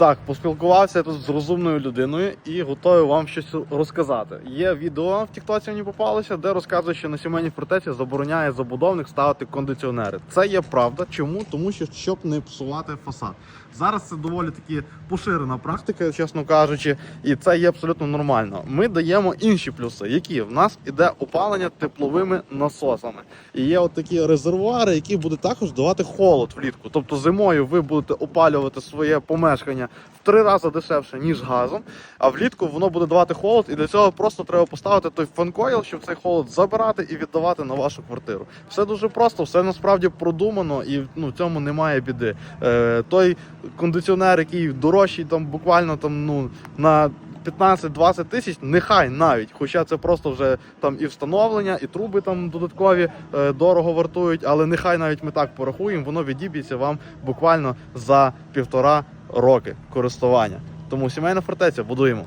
Так, поспілкувався тут з розумною людиною і готовий вам щось розказати. Є відео в Тіктоці мені попалося, де розказує, що на сімейній фортеці забороняє забудовник ставити кондиціонери. Це є правда. Чому? Тому що щоб не псувати фасад. Зараз це доволі таки поширена практика, чесно кажучи, і це є абсолютно нормально. Ми даємо інші плюси, які в нас іде опалення тепловими насосами. І є от такі резервуари, які будуть також давати холод влітку. Тобто зимою ви будете опалювати своє помешкання в три рази дешевше, ніж газом. А влітку воно буде давати холод, і для цього просто треба поставити той фанкойл, щоб цей холод забирати і віддавати на вашу квартиру. Все дуже просто, все насправді продумано, і ну в цьому немає біди. Е, той кондиціонер, який дорожчий, там буквально там ну на 15-20 тисяч, нехай навіть, хоча це просто вже там і встановлення, і труби там додаткові е, дорого вартують, але нехай навіть ми так порахуємо, воно відіб'ється вам буквально за півтора роки користування. Тому сімейна фортеця будуємо.